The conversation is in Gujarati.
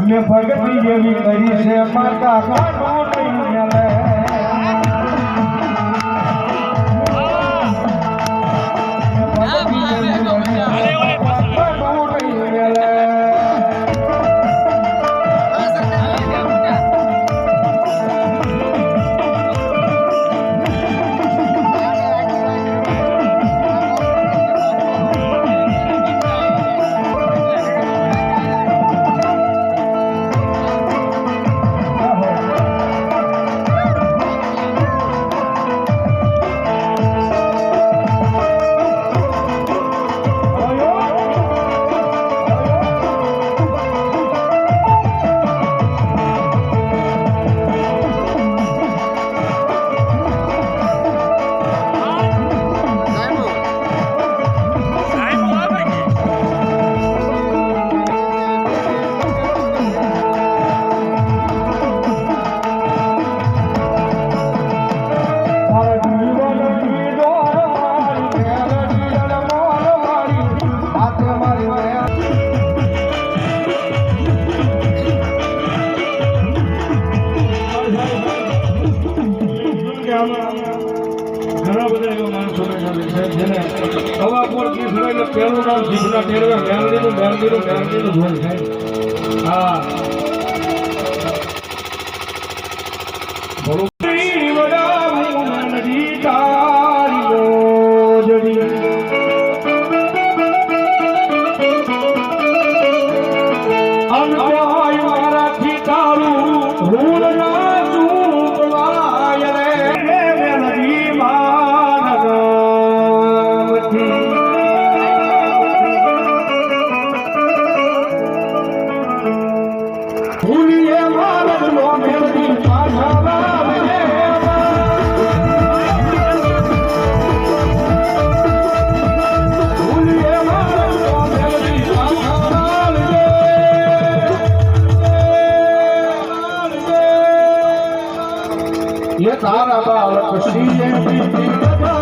મેં ભગતી જેવી કરી છે માતા કાનો નહીં ઘણા બધા એવા માણસો છે જેને હવા સુનાય એટલે પહેલું નામ જીભના ટેરવે મેલડીનું મેલડીનું મેલડીનું ધોન થાય. હા. એ તારા બાળક શ્રી